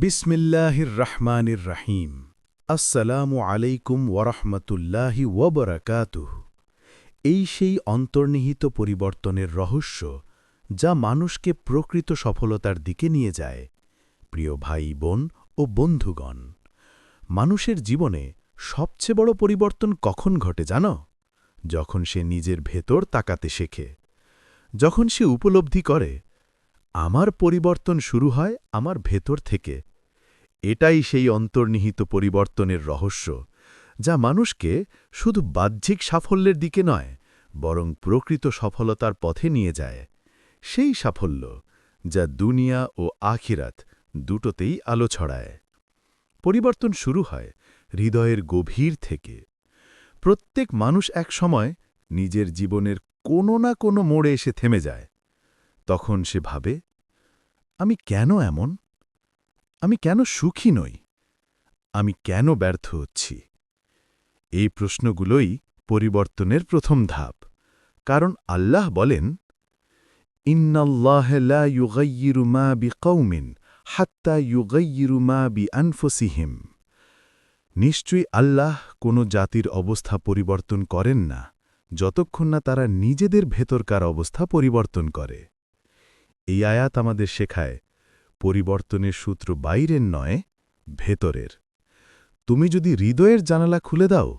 বিসমিল্লাহির রহমানির রাহিম আসসালামু আলাইকুম ওরহমতুল্লাহি ওবরাকাতুহ এই সেই অন্তর্নিহিত পরিবর্তনের রহস্য যা মানুষকে প্রকৃত সফলতার দিকে নিয়ে যায়। প্রিয় ভাই, বোন ও বন্ধুগণ, মানুষের জীবনে সবচেয়ে বড় পরিবর্তন কখন ঘটে জানো? যখন সে নিজের ভেতর তাকাতে শেখে, যখন সে উপলব্ধি করে আমার পরিবর্তন শুরু হয় আমার ভেতর থেকে। এটাই সেই অন্তর্নিহিত পরিবর্তনের রহস্য, যা মানুষকে শুধু বাহ্যিক সাফল্যের দিকে নয়, বরং প্রকৃত সফলতার পথে নিয়ে যায়। সেই সাফল্য, যা দুনিয়া ও আখিরাত দুটোতেই আলো ছড়ায়। পরিবর্তন শুরু হয় হৃদয়ের গভীর থেকে। প্রত্যেক মানুষ এক সময় নিজের জীবনের কোনো না কোনো মোড়ে এসে থেমে যায়। তখন সে ভাবে আমি কেন এমন? আমি কেন সুখী নই? আমি কেন ব্যর্থ হচ্ছি? এই প্রশ্নগুলোই পরিবর্তনের প্রথম ধাপ। কারণ আল্লাহ বলেন, ইন্নাল্লাহ লা ইউগাইয়িরু মা বিকৌমিন হাত্তা বি আনফসিহিম নিশ্চয়ই আল্লাহ কোনো জাতির অবস্থা পরিবর্তন করেন না, যতক্ষণ না তারা নিজেদের ভেতরকার অবস্থা পরিবর্তন করে। এই আয়াত আমাদের শেখায়, পরিবর্তনের সূত্র বাইরের নয়, ভেতরের। তুমি যদি হৃদয়ের জানালা খুলে দাও,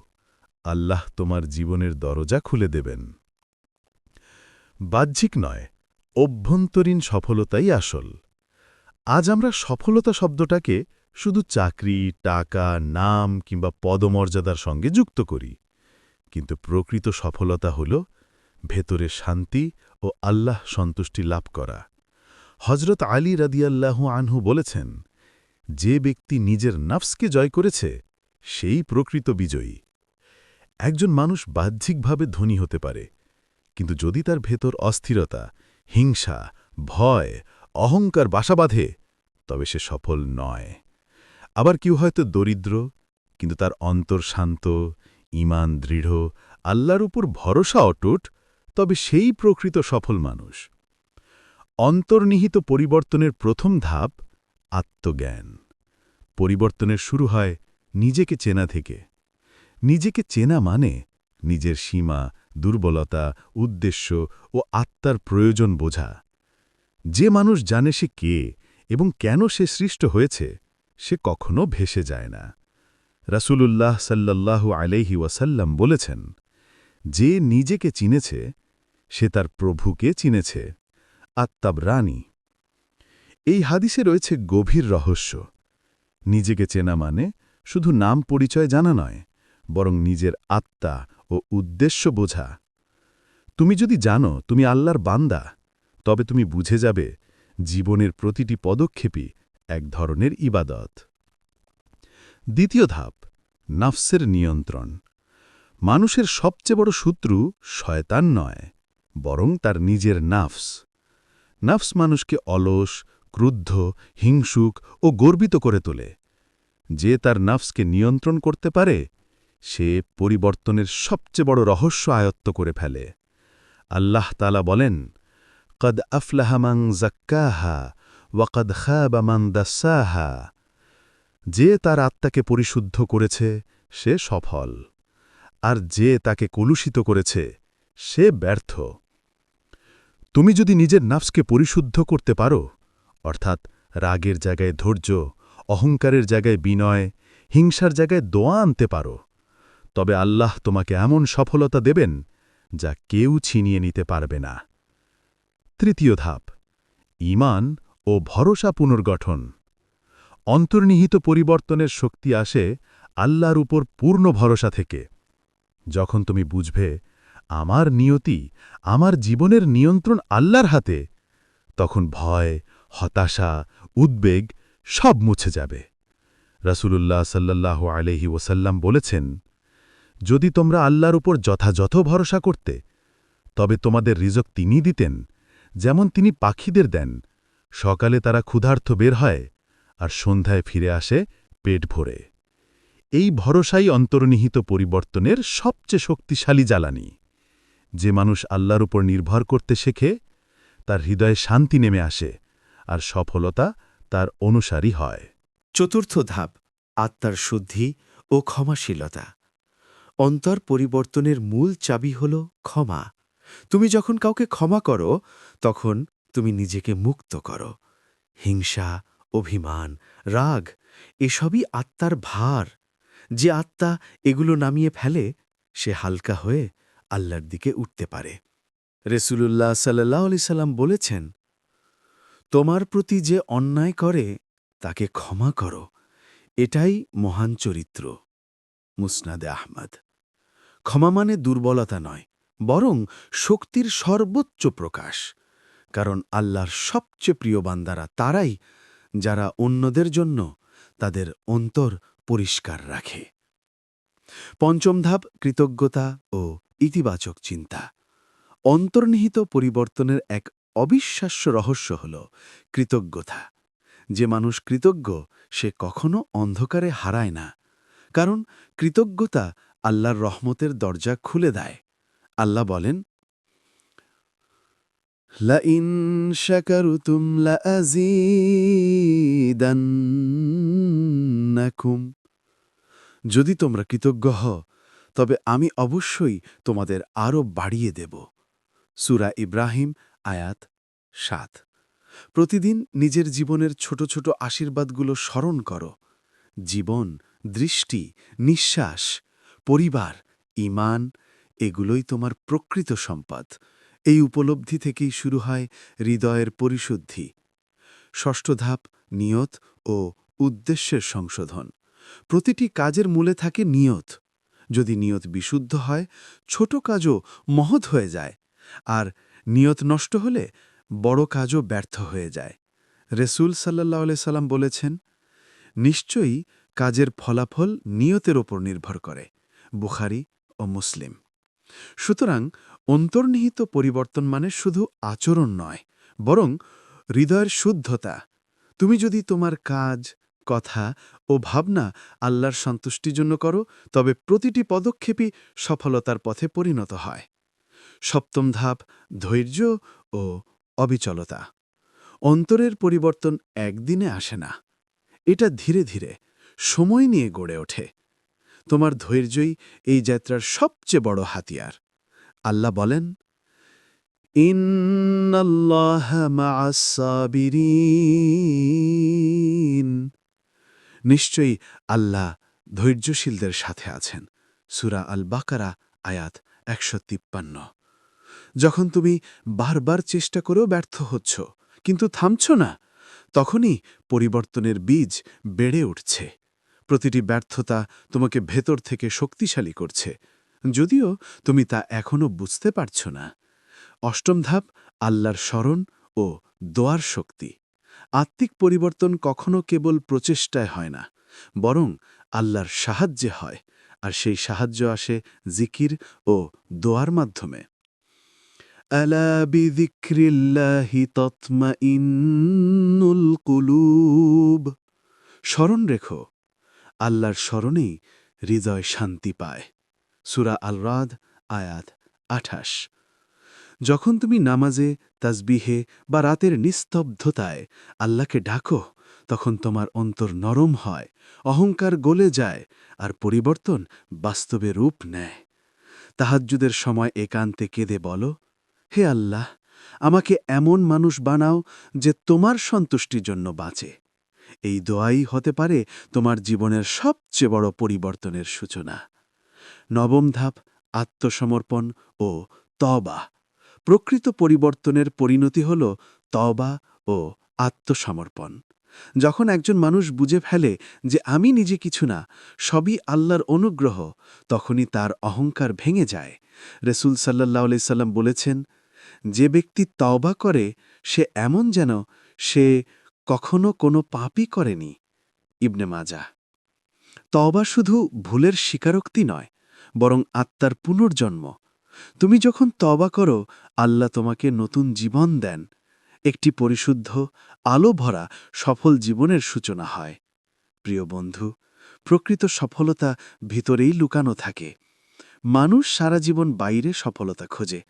আল্লাহ তোমার জীবনের দরজা খুলে দেবেন। বাহ্যিক নয়, অভ্যন্তরীণ সফলতাই আসল। আজ আমরা সফলতা শব্দটাকে শুধু চাকরি, টাকা, নাম কিংবা পদমর্যাদার সঙ্গে যুক্ত করি। কিন্তু প্রকৃত সফলতা হল ভেতরে শান্তি ও আল্লাহ সন্তুষ্টি লাভ করা। হজরত আলী রাদিয়াল্লাহু আনহু বলেছেন, যে ব্যক্তি নিজের নাফসকে জয় করেছে, সেই প্রকৃত বিজয়ী। একজন মানুষ বাহ্যিকভাবে ধনী হতে পারে, কিন্তু যদি তার ভেতর অস্থিরতা, হিংসা, ভয়, অহংকার বাসা বাঁধে, তবে সে সফল নয়। আবার কেউ হয়তো দরিদ্র, কিন্তু তার অন্তর শান্ত ইমান দৃঢ়, আল্লাহর উপর ভরসা অটুট, তবে সেই প্রকৃত সফল মানুষ। অন্তর্নিহিত পরিবর্তনের প্রথম ধাপ আত্মজ্ঞান। পরিবর্তনের শুরু হয় নিজেকে চেনা থেকে। নিজেকে চেনা মানে নিজের সীমা, দুর্বলতা, উদ্দেশ্য ও আত্মার প্রয়োজন বোঝা। যে মানুষ জানে সে কে এবং কেন সে সৃষ্ট হয়েছে, সে কখনো ভেসে যায় না। রাসূলুল্লাহ সাল্লাল্লাহু আলাইহি ওয়াসাল্লাম বলেছেন, যে নিজেকে চিনেছে, সে তার প্রভুকে চিনেছে। আত্মাবরানি এই হাদিসে রয়েছে গভীর রহস্য। নিজেকে চেনা মানে শুধু নাম পরিচয় জানা নয়, বরং নিজের আত্মা ও উদ্দেশ্য বোঝা। তুমি যদি জানো তুমি আল্লাহর বান্দা, তবে তুমি বুঝে যাবে জীবনের প্রতিটি পদক্ষেপই এক ধরনের ইবাদত। দ্বিতীয় ধাপ, নাফসের নিয়ন্ত্রণ। মানুষের সবচেয়ে বড় শত্রু শয়তান নয়, বরং তার নিজের নাফস। নাফস মানুষকে অলস, ক্রুদ্ধ, হিংসুক ও গর্বিত করে তোলে। যে তার নাফসকে নিয়ন্ত্রণ করতে পারে, সে পরিবর্তনের সবচেয়ে বড় রহস্য আয়ত্ত করে ফেলে। আল্লাহ তালা বলেন, কদ আফলাহামাং জাক্কাহা ওয়াকদ খাবামাং দাসাহা। যে তার আত্মাকে পরিশুদ্ধ করেছে, সে সফল। আর যে তাকে কলুষিত করেছে, সে ব্যর্থ। তুমি যদি নিজের নাফসকে পরিশুদ্ধ করতে পারো, অর্থাৎ রাগের জায়গায় ধৈর্য, অহংকারের জায়গায় বিনয়, হিংসার জায়গায় দোয়া আনতে পারো, তবে আল্লাহ তোমাকে এমন সফলতা দেবেন যা কেউ ছিনিয়ে নিতে পারবে না। তৃতীয় ধাপ ইমান ও ভরসা পুনর্গঠন। অন্তর্নিহিত পরিবর্তনের শক্তি আসে আল্লাহর উপর পূর্ণ ভরসা থেকে। যখন তুমি বুঝবে আমার নিয়তি, আমার জীবনের নিয়ন্ত্রণ আল্লাহর হাতে, তখন ভয়, হতাশা, উদ্বেগ সব মুছে যাবে। রাসূলুল্লাহ সাল্লাহ আলহি ওসাল্লাম বলেছেন, যদি তোমরা আল্লাহর উপর যথাযথ ভরসা করতে, তবে তোমাদের রিজক তিনি দিতেন, যেমন তিনি পাখিদের দেন। সকালে তারা ক্ষুধার্থ বের হয় আর সন্ধ্যায় ফিরে আসে পেট ভরে। এই ভরসাই অন্তর্নিহিত পরিবর্তনের সবচেয়ে শক্তিশালী জ্বালানি। যে মানুষ আল্লাহর উপর নির্ভর করতে শেখে, তার হৃদয়ে শান্তি নেমে আসে আর সফলতা তার অনুসারী হয়। চতুর্থ ধাপ, আত্মার শুদ্ধি ও ক্ষমাশীলতা। অন্তর পরিবর্তনের মূল চাবি হল ক্ষমা। তুমি যখন কাউকে ক্ষমা করো, তখন তুমি নিজেকে মুক্ত করো। হিংসা, অভিমান, রাগ, এসবই আত্মার ভার। যে আত্মা এগুলো নামিয়ে ফেলে, সে হালকা হয়ে আল্লাহর দিকে উঠতে পারে। রেসুলুল্লাহ সাল্লাহ আলি সাল্লাম বলেছেন, তোমার প্রতি যে অন্যায় করে, তাকে ক্ষমা করো। এটাই মহান চরিত্র। মুসনাদে আহমদ। ক্ষমা মানে দুর্বলতা নয়, বরং শক্তির সর্বোচ্চ প্রকাশ। কারণ আল্লাহর সবচেয়ে প্রিয় বান্দারা তারাই, যারা অন্যদের জন্য তাদের অন্তর পরিষ্কার রাখে। পঞ্চম ধাপ কৃতজ্ঞতা ও ইতিবাচক চিন্তা অন্তর্নিহিত পরিবর্তনের এক অবিশ্বাস্য রহস্য হল কৃতজ্ঞতা যে মানুষ কৃতজ্ঞ সে কখনো অন্ধকারে হারায় না কারণ কৃতজ্ঞতা আল্লাহর রহমতের দরজা খুলে দেয় আল্লাহ বলেন لئن شكرتم لأزيدنكم যদি তোমরা কৃতজ্ঞ হও, তবে আমি অবশ্যই তোমাদের আরও বাড়িয়ে দেব। সুরা ইব্রাহিম, আয়াত সাত। প্রতিদিন নিজের জীবনের ছোট ছোট আশীর্বাদগুলো স্মরণ করো। জীবন, দৃষ্টি, নিঃশ্বাস, পরিবার ইমান এগুলোই তোমার প্রকৃত সম্পদ। এই উপলব্ধি থেকেই শুরু হয় হৃদয়ের পরিশুদ্ধি। ষষ্ঠ ধাপ, নিয়ত ও উদ্দেশ্যের সংশোধন। প্রতিটি কাজের মূলে থাকে নিয়ত। যদি নিয়ত বিশুদ্ধ হয়, ছোট কাজও মহৎ হয়ে যায়, আর নিয়ত নষ্ট হলে বড় কাজও ব্যর্থ হয়ে যায়। রেসুল সাল্লাহ সাল্লাম বলেছেন, নিশ্চয়ই কাজের ফলাফল নিয়তের ওপর নির্ভর করে, বুখারি ও মুসলিম। সুতরাং অন্তর্নিহিত পরিবর্তন মানে শুধু আচরণ নয়, বরং হৃদয়ের শুদ্ধতা। তুমি যদি তোমার কাজ কথা ও ভাবনা আল্লাহর সন্তুষ্টির জন্য করো, তবে প্রতিটি পদক্ষেপই সফলতার পথে পরিণত হয়। সপ্তম ধাপ, ধৈর্য ও অবিচলতা। অন্তরের পরিবর্তন একদিনে আসে না। এটা ধীরে ধীরে সময় নিয়ে গড়ে ওঠে। তোমার ধৈর্যই এই যাত্রার সবচেয়ে বড় হাতিয়ার। আল্লাহ বলেন, ইন্নাল্লাহ মা'আস সাবিরিন। নিশ্চয়ই আল্লাহ ধৈর্যশীলদের সাথে আছেন। সুরা আল বাকারা আয়াত একশো তিপ্পান্ন। যখন তুমি বারবার চেষ্টা করেও ব্যর্থ হচ্ছ, কিন্তু থামছ না, তখনই পরিবর্তনের বীজ বেড়ে উঠছে। প্রতিটি ব্যর্থতা তোমাকে ভেতর থেকে শক্তিশালী করছে। যদিও তুমি তা এখনও বুঝতে পারছ না। অষ্টম ধাপ, আল্লাহর স্মরণ ও দোয়ার শক্তি। আত্মিক পরিবর্তন কখনো কেবল প্রচেষ্টায় হয় না, বরং আল্লাহর সাহায্যে হয়, আর সেই সাহায্য আসে জিকির ও দোয়ার মাধ্যমে। কুলুব। স্মরণ রেখো, আল্লাহর স্মরণেই হৃদয় শান্তি পায়। সুরা আল রাদ আয়াত আঠাশ। যখন তুমি নামাজে তাজবিহে বা রাতের নিস্তব্ধতায় আল্লাহকে ডাকো, তখন তোমার অন্তর নরম হয়, অহংকার গলে যায় আর পরিবর্তন বাস্তবে রূপ নেয়। তাহাজ্জুদের সময় একান্তে কেঁদে বলো, হে আল্লাহ, আমাকে এমন মানুষ বানাও যে তোমার সন্তুষ্টির জন্য বাঁচে। এই দোয়াই হতে পারে তোমার জীবনের সবচেয়ে বড় পরিবর্তনের সূচনা। নবম ধাপ, আত্মসমর্পণ ও তবা প্রকৃত পরিবর্তনের পরিণতি হল তবা ও আত্মসমর্পণ। যখন একজন মানুষ বুঝে ফেলে যে আমি নিজে কিছু না, সবই আল্লাহর অনুগ্রহ, তখনই তার অহংকার ভেঙে যায়। রেসুল সাল্লাহ সাল্লাম বলেছেন, যে ব্যক্তি তওবা করে, সে এমন যেন সে কখনো কোনো পাপই করেনি। ইবনে মাজা। তওবা শুধু ভুলের স্বীকারোক্তি নয়, বরং আত্মার পুনর্জন্ম। তুমি যখন তবা করো, আল্লাহ তোমাকে নতুন জীবন দেন। একটি পরিশুদ্ধ আলো ভরা সফল জীবনের সূচনা হয়। প্রিয় বন্ধু, প্রকৃত সফলতা ভিতরেই লুকানো থাকে। মানুষ সারা জীবন বাইরে সফলতা খোঁজে,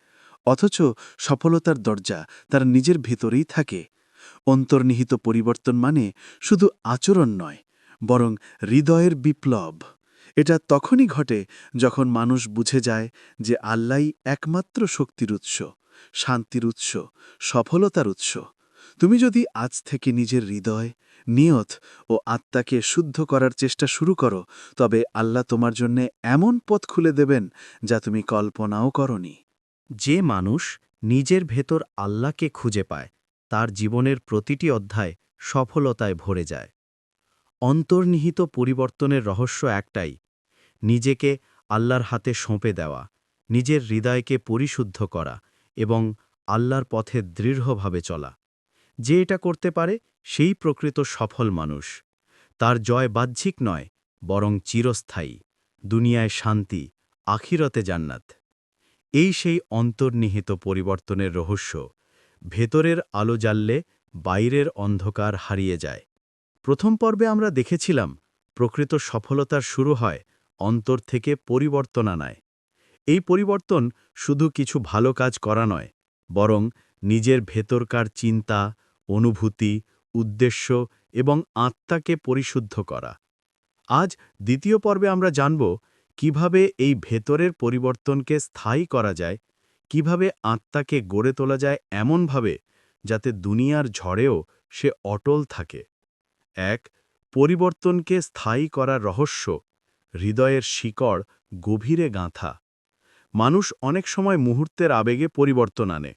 অথচ সফলতার দরজা তার নিজের ভেতরেই থাকে। অন্তর্নিহিত পরিবর্তন মানে শুধু আচরণ নয়, বরং হৃদয়ের বিপ্লব। এটা তখনই ঘটে যখন মানুষ বুঝে যায় যে আল্লাই একমাত্র শক্তির উৎস, শান্তির উৎস, সফলতার উৎস। তুমি যদি আজ থেকে নিজের হৃদয়, নিয়ত ও আত্মাকে শুদ্ধ করার চেষ্টা শুরু করো, তবে আল্লাহ তোমার জন্য এমন পথ খুলে দেবেন যা তুমি কল্পনাও করনি। যে মানুষ নিজের ভেতর আল্লাহকে খুঁজে পায়, তার জীবনের প্রতিটি অধ্যায় সফলতায় ভরে যায়। অন্তর্নিহিত পরিবর্তনের রহস্য একটাই নিজেকে আল্লাহর হাতে সঁপে দেওয়া, নিজের হৃদয়কে পরিশুদ্ধ করা এবং আল্লাহর পথে দৃঢ়ভাবে চলা। যে এটা করতে পারে, সেই প্রকৃত সফল মানুষ। তার জয় বাহ্যিক নয়, বরং চিরস্থায়ী। দুনিয়ায় শান্তি, আখিরতে জান্নাত। এই সেই অন্তর্নিহিত পরিবর্তনের রহস্য। ভেতরের আলো জ্বাললে বাইরের অন্ধকার হারিয়ে যায়। প্রথম পর্বে আমরা দেখেছিলাম, প্রকৃত সফলতার শুরু হয় অন্তর থেকে পরিবর্তন আনায়। এই পরিবর্তন শুধু কিছু ভালো কাজ করা নয়, বরং নিজের ভেতরকার চিন্তা, অনুভূতি, উদ্দেশ্য এবং আত্মাকে পরিশুদ্ধ করা। আজ দ্বিতীয় পর্বে আমরা জানব কীভাবে এই ভেতরের পরিবর্তনকে স্থায়ী করা যায়, কীভাবে আত্মাকে গড়ে তোলা যায় এমনভাবে যাতে দুনিয়ার ঝড়েও সে অটল থাকে। এক, পরিবর্তনকে স্থায়ী করার রহস্য হৃদয়ের শিকড় গভীরে গাঁথা। মানুষ অনেক সময় মুহূর্তের আবেগে পরিবর্তন আনে।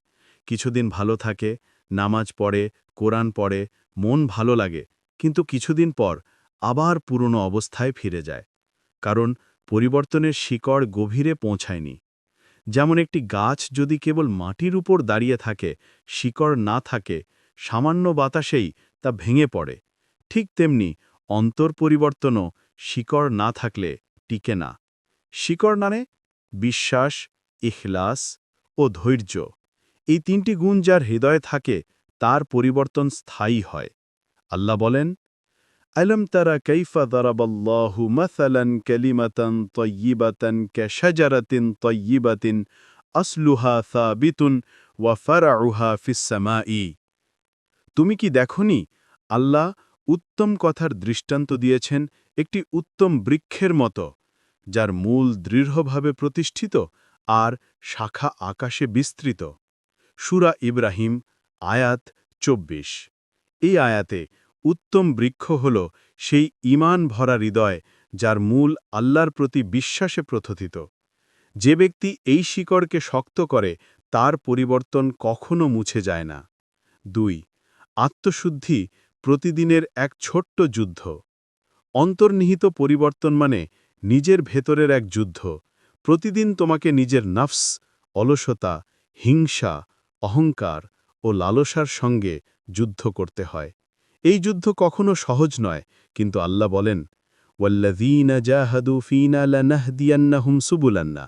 কিছুদিন ভালো থাকে, নামাজ পড়ে, কোরআন পড়ে, মন ভালো লাগে, কিন্তু কিছুদিন পর আবার পুরনো অবস্থায় ফিরে যায়। কারণ পরিবর্তনের শিকড় গভীরে পৌঁছায়নি। যেমন একটি গাছ যদি কেবল মাটির উপর দাঁড়িয়ে থাকে, শিকড় না থাকে, সামান্য বাতাসেই তা ভেঙে পড়ে। ঠিক তেমনি অন্তর পরিবর্তনও শিকড় না থাকলে টিকে না শিকড় মানে বিশ্বাস ইখলাস ও ধৈর্য এই তিনটি গুণ যার হৃদয়ে থাকে তার পরিবর্তন স্থায়ী হয় আল্লাহ বলেন ألم تر كيف ضرب الله مثلا كلمة طيبة كشجرة طيبة أصلها ثابت وفرعها في السماء তুমি কি দেখনি আল্লাহ উত্তম কথার দৃষ্টান্ত দিয়েছেন একটি উত্তম বৃক্ষের মতো, যার মূল দৃঢ়ভাবে প্রতিষ্ঠিত আর শাখা আকাশে বিস্তৃত। সুরা ইব্রাহিম, আয়াত চব্বিশ। এই আয়াতে উত্তম বৃক্ষ হল সেই ইমান ভরা হৃদয় যার মূল আল্লাহর প্রতি বিশ্বাসে প্রথিত যে ব্যক্তি এই শিকড়কে শক্ত করে, তার পরিবর্তন কখনো মুছে যায় না। দুই, আত্মশুদ্ধি প্রতিদিনের এক ছোট্ট যুদ্ধ। অন্তর্নিহিত পরিবর্তন মানে নিজের ভেতরের এক যুদ্ধ। প্রতিদিন তোমাকে নিজের নফস, অলসতা, হিংসা, অহংকার ও লালসার সঙ্গে যুদ্ধ করতে হয়। এই যুদ্ধ কখনো সহজ নয়, কিন্তু আল্লাহ বলেন, ওয়াল্লাযীনা জাহাদু সুবুলান্না।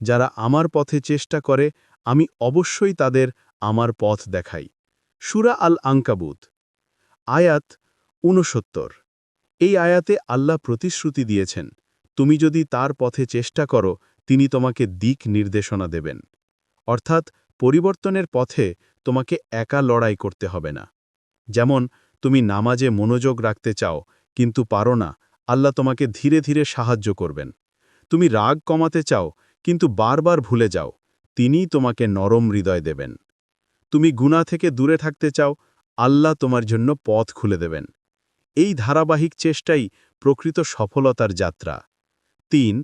যারা আমার পথে চেষ্টা করে, আমি অবশ্যই তাদের আমার পথ দেখাই। সুরা আল আঙ্কাবুত আয়াত ঊনসত্তর। এই আয়াতে আল্লাহ প্রতিশ্রুতি দিয়েছেন, তুমি যদি তার পথে চেষ্টা করো, তিনি তোমাকে দিক নির্দেশনা দেবেন। অর্থাৎ পরিবর্তনের পথে তোমাকে একা লড়াই করতে হবে না। যেমন, তুমি নামাজে মনোযোগ রাখতে চাও, কিন্তু পারো না, আল্লাহ তোমাকে ধীরে ধীরে সাহায্য করবেন। তুমি রাগ কমাতে চাও, কিন্তু বারবার ভুলে যাও, তিনিই তোমাকে নরম হৃদয় দেবেন। তুমি গুণা থেকে দূরে থাকতে চাও, আল্লাহ তোমার জন্য পথ খুলে দেবেন। এই ধারাবাহিক চেষ্টাই প্রকৃত সফলতার যাত্রা। তিন,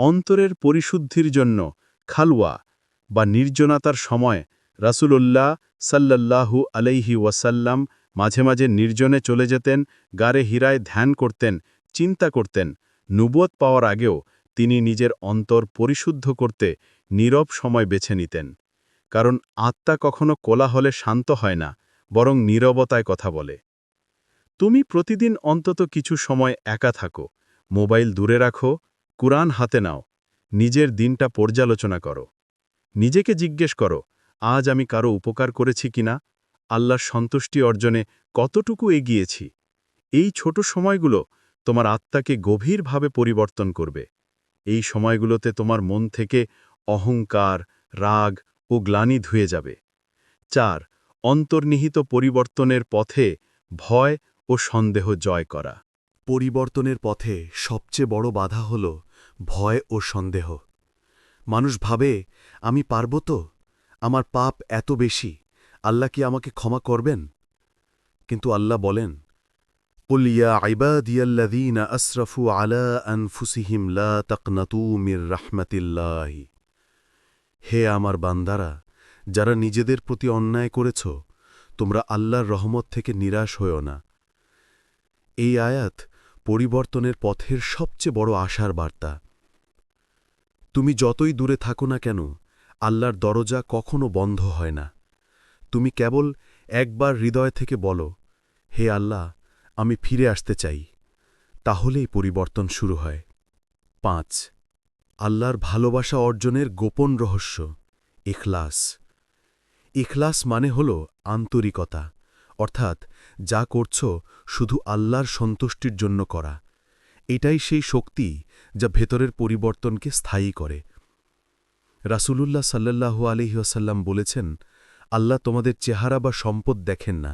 অন্তরের পরিশুদ্ধির জন্য খালওয়া বা নির্জনতার সময় রাসুলুল্লাহ সাল্লাল্লাহু আলাইহি ওয়াসাল্লাম মাঝে মাঝে নির্জনে চলে যেতেন, গারে হীরায় ধ্যান করতেন, চিন্তা করতেন নুবত পাওয়ার আগেও তিনি নিজের অন্তর পরিশুদ্ধ করতে নীরব সময় বেছে নিতেন। কারণ আত্মা কখনো কোলাহলে শান্ত হয় না, বরং নীরবতায় কথা বলে। তুমি প্রতিদিন অন্তত কিছু সময় একা থাকো, মোবাইল দূরে রাখো, কুরআন হাতে নাও, নিজের দিনটা পর্যালোচনা করো। নিজেকে জিজ্ঞেস করো, আজ আমি কারও উপকার করেছি কিনা? আল্লাহর সন্তুষ্টি অর্জনে কতটুকু এগিয়েছি? এই ছোট সময়গুলো তোমার আত্মাকে গভীরভাবে পরিবর্তন করবে। এই সময়গুলোতে তোমার মন থেকে অহংকার, রাগ ও গ্লানি ধুয়ে যাবে। চার, অন্তর্নিহিত পরিবর্তনের পথে ভয় ও সন্দেহ জয় করা পরিবর্তনের পথে সবচেয়ে বড় বাধা হল ভয় ও সন্দেহ মানুষ ভাবে আমি পারব তো আমার পাপ এত বেশি আল্লাহ কি আমাকে ক্ষমা করবেন কিন্তু আল্লাহ বলেন قل يا عبادي الذين أسرفوا على أنفسهم لا تقنطوا من رحمة الله হে আমার বান্দারা যারা নিজেদের প্রতি অন্যায় করেছ তোমরা আল্লাহর রহমত থেকে নিরাশ হয়েও না এই আয়াত পরিবর্তনের পথের সবচেয়ে বড় আশার বার্তা। তুমি যতই দূরে থাকো না কেন, আল্লাহর দরজা কখনো বন্ধ হয় না। তুমি কেবল একবার হৃদয় থেকে বলো, হে আল্লাহ, আমি ফিরে আসতে চাই। তাহলেই পরিবর্তন শুরু হয়। পাঁচ, আল্লাহর ভালোবাসা অর্জনের গোপন রহস্য, ইখলাস। ইখলাস মানে হল আন্তরিকতা। অর্থাৎ যা করছ শুধু আল্লাহর সন্তুষ্টির জন্য করা। এটাই সেই শক্তি যা ভেতরের পরিবর্তনকে স্থায়ী করে। রাসূলুল্লাহ সাল্লাল্লাহু আলহিহাসাল্লাম বলেছেন, আল্লাহ তোমাদের চেহারা বা সম্পদ দেখেন না।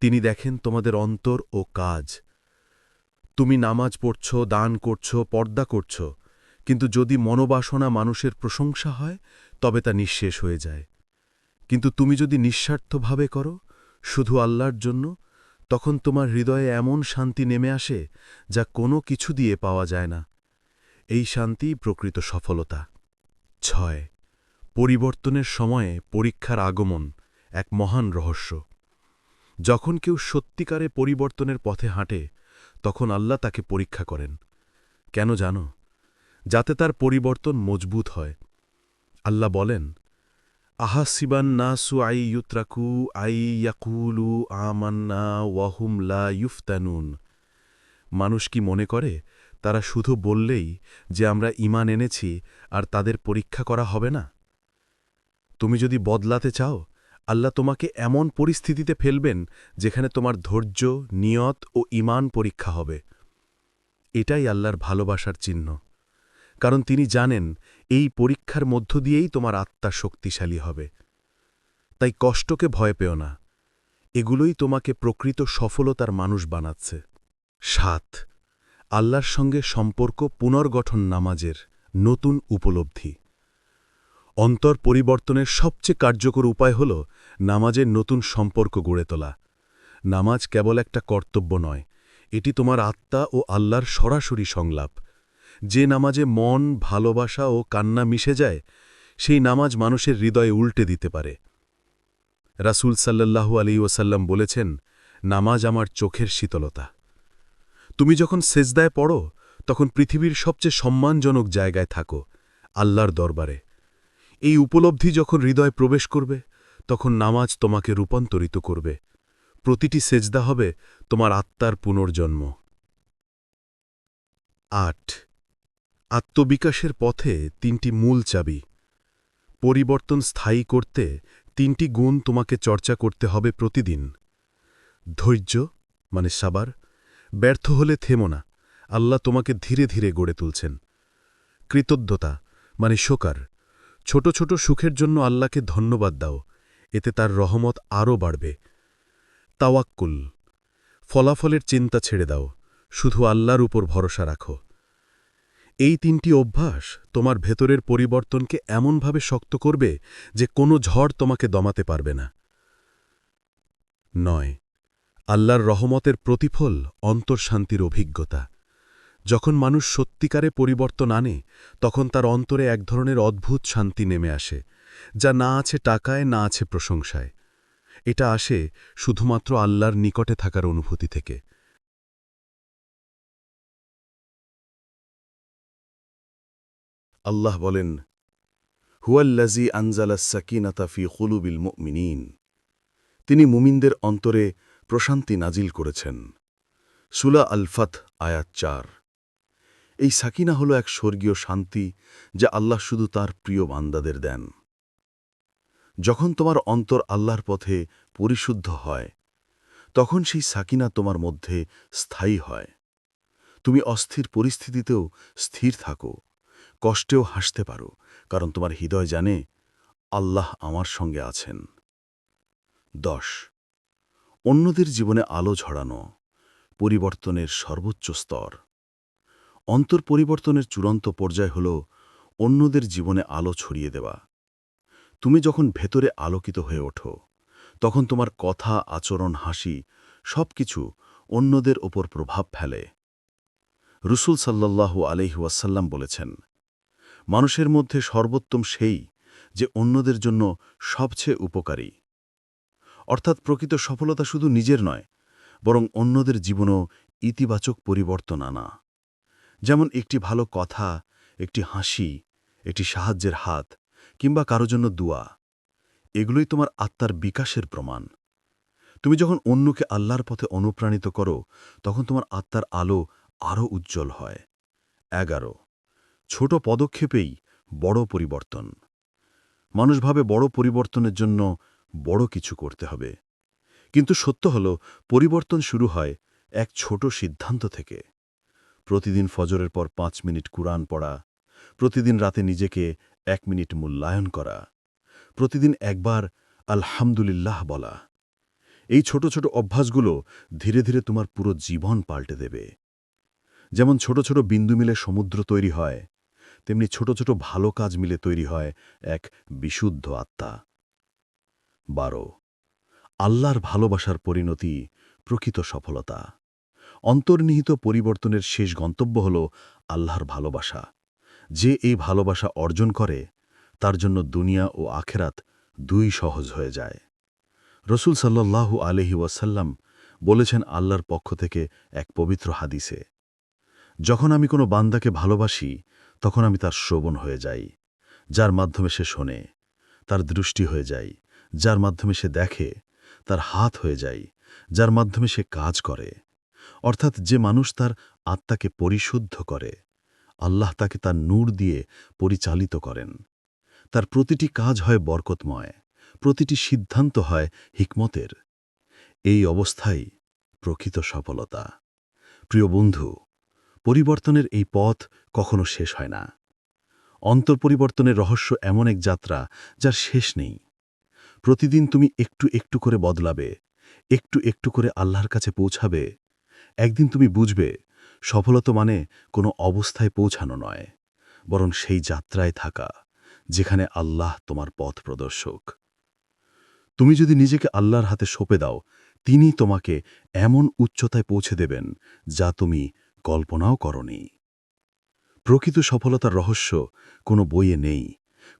তিনি দেখেন তোমাদের অন্তর ও কাজ। তুমি নামাজ পড়ছ, দান করছ, পর্দা করছ, কিন্তু যদি মনোবাসনা মানুষের প্রশংসা হয়, তবে তা নিঃশেষ হয়ে যায়। কিন্তু তুমি যদি নিঃস্বার্থভাবে করো শুধু আল্লাহর জন্য, তখন তোমার হৃদয়ে এমন শান্তি নেমে আসে যা কোনো কিছু দিয়ে পাওয়া যায় না। এই শান্তি প্রকৃত সফলতা। ছয়, পরিবর্তনের সময়ে পরীক্ষার আগমন এক মহান রহস্য। যখন কেউ সত্যিকারে পরিবর্তনের পথে হাঁটে, তখন আল্লাহ তাকে পরীক্ষা করেন। কেন জানো? যাতে তার পরিবর্তন মজবুত হয়। আল্লাহ বলেন আহাসিবান নাসু আই ইউত্রাকু আই ইয়াকুলু আমান্না ওয়াহুম লা ইউফতানুন। মানুষ কি মনে করে? তারা শুধু বললেই যে আমরা ইমান এনেছি আর তাদের পরীক্ষা করা হবে না। তুমি যদি বদলাতে চাও, আল্লাহ তোমাকে এমন পরিস্থিতিতে ফেলবেন যেখানে তোমার ধৈর্য, নিয়ত ও ইমান পরীক্ষা হবে। এটাই আল্লাহর ভালোবাসার চিহ্ন। কারণ তিনি জানেন এই পরীক্ষার মধ্য দিয়েই তোমার আত্মা শক্তিশালী হবে। তাই কষ্টকে ভয় পেও না। এগুলোই তোমাকে প্রকৃত সফলতার মানুষ বানাচ্ছে। সাত, আল্লাহর সঙ্গে সম্পর্ক পুনর্গঠন নামাজের নতুন উপলব্ধি। অন্তর পরিবর্তনের সবচেয়ে কার্যকর উপায় হল নামাজের নতুন সম্পর্ক গড়ে তোলা। নামাজ কেবল একটা কর্তব্য নয়, এটি তোমার আত্মা ও আল্লাহর সরাসরি সংলাপ। যে নামাজে মন, ভালোবাসা ও কান্না মিশে যায়, সেই নামাজ মানুষের হৃদয়ে উল্টে দিতে পারে। রাসূল সাল্লাল্লাহু আলী ওসাল্লাম বলেছেন, নামাজ আমার চোখের শীতলতা। তুমি যখন সেজদায় পড়ো, তখন পৃথিবীর সবচেয়ে সম্মানজনক জায়গায় থাকো, আল্লাহর দরবারে। এই উপলব্ধি যখন হৃদয় প্রবেশ করবে, তখন নামাজ তোমাকে রূপান্তরিত করবে। প্রতিটি সেজদা হবে তোমার আত্মার পুনর্জন্ম। আট আত্মবিকাশের পথে তিনটি মূল চাবি। পরিবর্তন স্থায়ী করতে তিনটি গুণ তোমাকে চর্চা করতে হবে প্রতিদিন। ধৈর্য মানে সাবার, ব্যর্থ হলে থেমো না। আল্লাহ তোমাকে ধীরে ধীরে গড়ে তুলছেন। কৃতজ্ঞতা মানে শোকার। ছোট ছোট সুখের জন্য আল্লাহকে ধন্যবাদ দাও। এতে তার রহমত আরও বাড়বে। তাওয়াক্কুল, ফলাফলের চিন্তা ছেড়ে দাও। শুধু আল্লাহর উপর ভরসা রাখো। এই তিনটি অভ্যাস তোমার ভেতরের পরিবর্তনকে এমনভাবে শক্ত করবে যে কোনো ঝড় তোমাকে দমাতে পারবে না। নয়, আল্লাহর রহমতের প্রতিফল অন্তর্শান্তির অভিজ্ঞতা। যখন মানুষ সত্যিকারে পরিবর্তন আনে, তখন তার অন্তরে এক ধরনের অদ্ভুত শান্তি নেমে আসে, যা না আছে টাকায়, না আছে প্রশংসায়। এটা আসে শুধুমাত্র আল্লাহর নিকটে থাকার অনুভূতি থেকে। আল্লাহ বলেন হুয়াল্লাজি আনজালা সাকিনাতা ফি খুলুবিল মুমিনিন। তিনি মুমিনদের অন্তরে প্রশান্তি নাজিল করেছেন। সুলা আলফাত আয়াত চার। এই সাকিনা হল এক স্বর্গীয় শান্তি যা আল্লাহ শুধু তার প্রিয় বান্দাদের দেন। যখন তোমার অন্তর আল্লাহর পথে পরিশুদ্ধ হয়, তখন সেই সাকিনা তোমার মধ্যে স্থায়ী হয়। তুমি অস্থির পরিস্থিতিতেও স্থির থাকো। কষ্টেও হাসতে পারো, কারণ তোমার হৃদয় জানে আল্লাহ আমার সঙ্গে আছেন। দশ। অন্যদের জীবনে আলো ঝরানো পরিবর্তনের সর্বোচ্চ স্তর। অন্তর পরিবর্তনের চূড়ান্ত পর্যায় হল অন্যদের জীবনে আলো ছড়িয়ে দেওয়া। তুমি যখন ভেতরে আলোকিত হয়ে ওঠো, তখন তোমার কথা, আচরণ, হাসি সবকিছু অন্যদের ওপর প্রভাব ফেলে। রুসুল সাল্লাল্লাহু আলহি ওয়াসাল্লাম বলেছেন মানুষের মধ্যে সর্বোত্তম সেই যে অন্যদের জন্য সবচেয়ে উপকারী। অর্থাৎ প্রকৃত সফলতা শুধু নিজের নয়, বরং অন্যদের জীবনও ইতিবাচক পরিবর্তন আনা। যেমন একটি ভালো কথা, একটি হাসি, একটি সাহায্যের হাত, কিংবা কারও জন্য দুয়া, এগুলোই তোমার আত্মার বিকাশের প্রমাণ। তুমি যখন অন্যকে আল্লাহর পথে অনুপ্রাণিত করো, তখন তোমার আত্মার আলো আরও উজ্জ্বল হয়। এগারো ছোট পদক্ষেপেই বড় পরিবর্তন। মানুষ ভাবে বড় পরিবর্তনের জন্য বড় কিছু করতে হবে। কিন্তু সত্য হল, পরিবর্তন শুরু হয় এক ছোট সিদ্ধান্ত থেকে। প্রতিদিন ফজরের পর পাঁচ মিনিট কুরআন পড়া, প্রতিদিন রাতে নিজেকে এক মিনিট মূল্যায়ন করা, প্রতিদিন একবার আলহামদুলিল্লাহ বলা। এই ছোট ছোট অভ্যাসগুলো ধীরে ধীরে তোমার পুরো জীবন পাল্টে দেবে। যেমন ছোট ছোট বিন্দু মিলে সমুদ্র তৈরি হয় তেমনি ছোট ছোট ভালো কাজ মিলে তৈরি হয় এক বিশুদ্ধ আত্মা। বারো, আল্লাহর ভালোবাসার পরিণতি, প্রকৃত সফলতা। অন্তর্নিহিত পরিবর্তনের শেষ গন্তব্য হল আল্লাহর ভালোবাসা। যে এই ভালোবাসা অর্জন করে, তার জন্য দুনিয়া ও আখেরাত দুই সহজ হয়ে যায়। রসুল সাল্লাল্লাহু আলহি ওয়াসাল্লাম বলেছেন আল্লাহর পক্ষ থেকে এক পবিত্র হাদিসে, যখন আমি কোনো বান্দাকে ভালোবাসি তখন আমি তার শ্রবণ হয়ে যাই, যার মাধ্যমে সে শোনে, তার দৃষ্টি হয়ে যাই যার মাধ্যমে সে দেখে, তার হাত হয়ে যাই যার মাধ্যমে সে কাজ করে। অর্থাৎ যে মানুষ তার আত্মাকে পরিশুদ্ধ করে, আল্লাহ তাকে তার নূর দিয়ে পরিচালিত করেন। তার প্রতিটি কাজ হয় বরকতময়, প্রতিটি সিদ্ধান্ত হয় হিকমতের। এই অবস্থাই প্রকৃত সফলতা। প্রিয় বন্ধু পরিবর্তনের এই পথ কখনো শেষ হয় না। অন্তর্পরিবর্তনের রহস্য এমন এক যাত্রা যার শেষ নেই। প্রতিদিন তুমি একটু একটু করে বদলাবে, একটু একটু করে আল্লাহর কাছে পৌঁছাবে, একদিন তুমি বুঝবে সফলতা মানে কোনো অবস্থায় পৌঁছানো নয়, বরং সেই যাত্রায় থাকা, যেখানে আল্লাহ তোমার পথ প্রদর্শক। তুমি যদি নিজেকে আল্লাহর হাতে সঁপে দাও তিনি তোমাকে এমন উচ্চতায় পৌঁছে দেবেন যা তুমি কল্পনাও করনি। প্রকৃত সফলতার রহস্য কোনো বইয়ে নেই,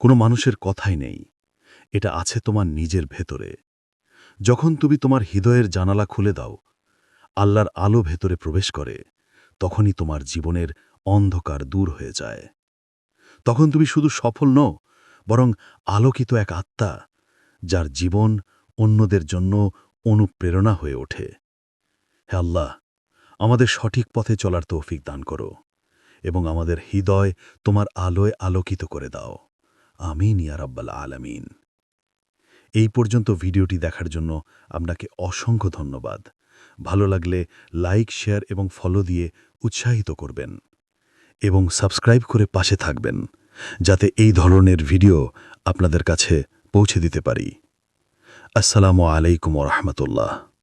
কোনো মানুষের কথাই নেই। এটা আছে তোমার নিজের ভেতরে। যখন তুমি তোমার হৃদয়ের জানালা খুলে দাও, আল্লাহর আলো ভেতরে প্রবেশ করে, তখনই তোমার জীবনের অন্ধকার দূর হয়ে যায়। তখন তুমি শুধু সফল নও, বরং আলোকিত এক আত্মা, যার জীবন অন্যদের জন্য অনুপ্রেরণা হয়ে ওঠে। হে আল্লাহ আমাদের সঠিক পথে চলার তৌফিক দান করো এবং আমাদের হৃদয় তোমার আলোয় আলোকিত করে দাও। আমিন, ইয়া রাব্বাল আলামিন। এই পর্যন্ত ভিডিওটি দেখার জন্য আপনাকে অসংখ্য ধন্যবাদ। ভালো লাগলে লাইক, শেয়ার এবং ফলো দিয়ে উৎসাহিত করবেন এবং সাবস্ক্রাইব করে পাশে থাকবেন যাতে এই ধরনের ভিডিও আপনাদের কাছে পৌঁছে দিতে পারি। আসসালামু আলাইকুম রহমতুল্লাহ।